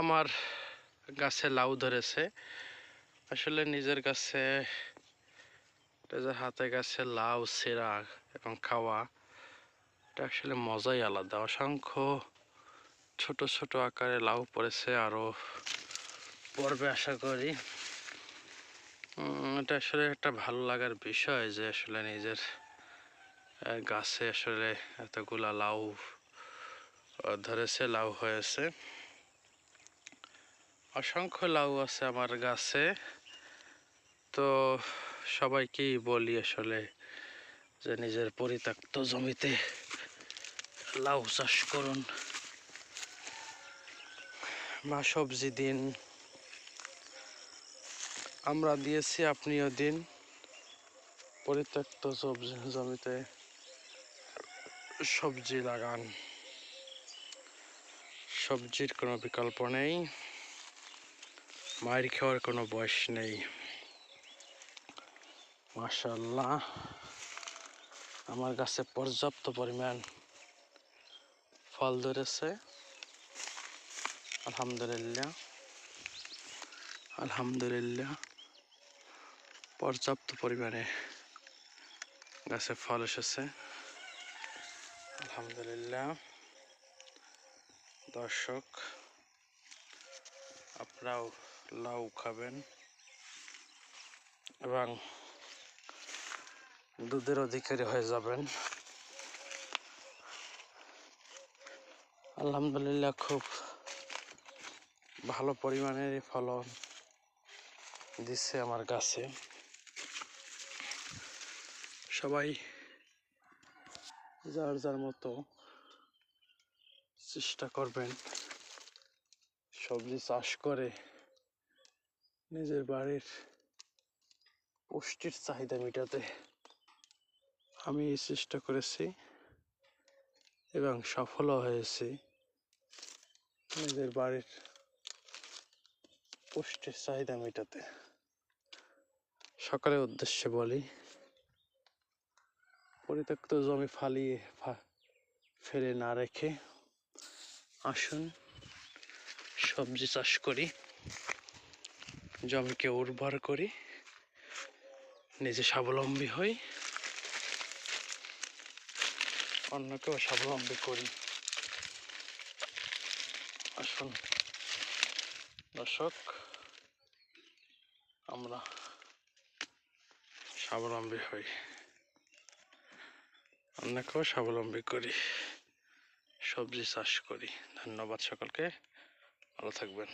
আমার গাছে লাউ ধরেছে। আসলে নিজের গাছে নিজের হাতে গাছে লাউ, সেরা এবং খাওয়া, এটা আসলে মজাই আলাদা। অসংখ্য ছোট ছোট আকারে লাউ পড়েছে আরও পড়বে আশা করি। এটা আসলে একটা ভালো লাগার বিষয় যে আসলে নিজের গাছে আসলে এতগুলা লাউ ধরেছে, লাউ হয়েছে। অসংখ্য লাউ আছে আমার গাছে। তো সবাইকেই বলি আসলে যে নিজের পরিত্যক্ত জমিতে লাউ চাষ করুন। বা সবজি দিন, আমরা দিয়েছি, আপনিও দিন। পরিত্যক্ত সবজি, জমিতে সবজি লাগান। সবজির কোনো বিকল্প নেই। মায়ের খাওয়ার কোনো বয়স নেই। মাশাল্লাহ আমার গাছে পর্যাপ্ত পরিমাণ ফল ধরেছে। আলহামদুলিল্লাহ। আলহামদুলিল্লাহ। পর্যাপ্ত পরিমাণে গাছে ফল এসেছে। আলহামদুলিল্লাহ। দর্শক, আপনারাও লাউ খাবেন এবং দুধের অধিকারী হয়ে যাবেন। আলহামদুলিল্লাহ খুব ভালো পরিমাণের ফলন দিচ্ছে আমার গাছে। সবাই যার যার মতো চেষ্টা করবেন সবজি চাষ করে নিজের বাড়ির পুষ্টির চাহিদা মেটাতে আমি এই চেষ্টা করেছি এবং সফলও হয়েছি। নিজের বাড়ির পুষ্টির চাহিদা মেটাতে। সকালের উদ্দেশ্যে বলি, পরিত্যক্ত জমি ফালিয়ে ফেলে না রেখে আসুন, সবজি চাষ করি। জমিকে উর্বর করি, নিজে স্বাবলম্বী হই, অন্যকেও স্বাবলম্বী করি। আসুন, দর্শক, আমরা স্বাবলম্বী হই, অন্যকেও স্বাবলম্বী করি, সবজি চাষ করি। ধন্যবাদ সকলকে, ভালো থাকবেন।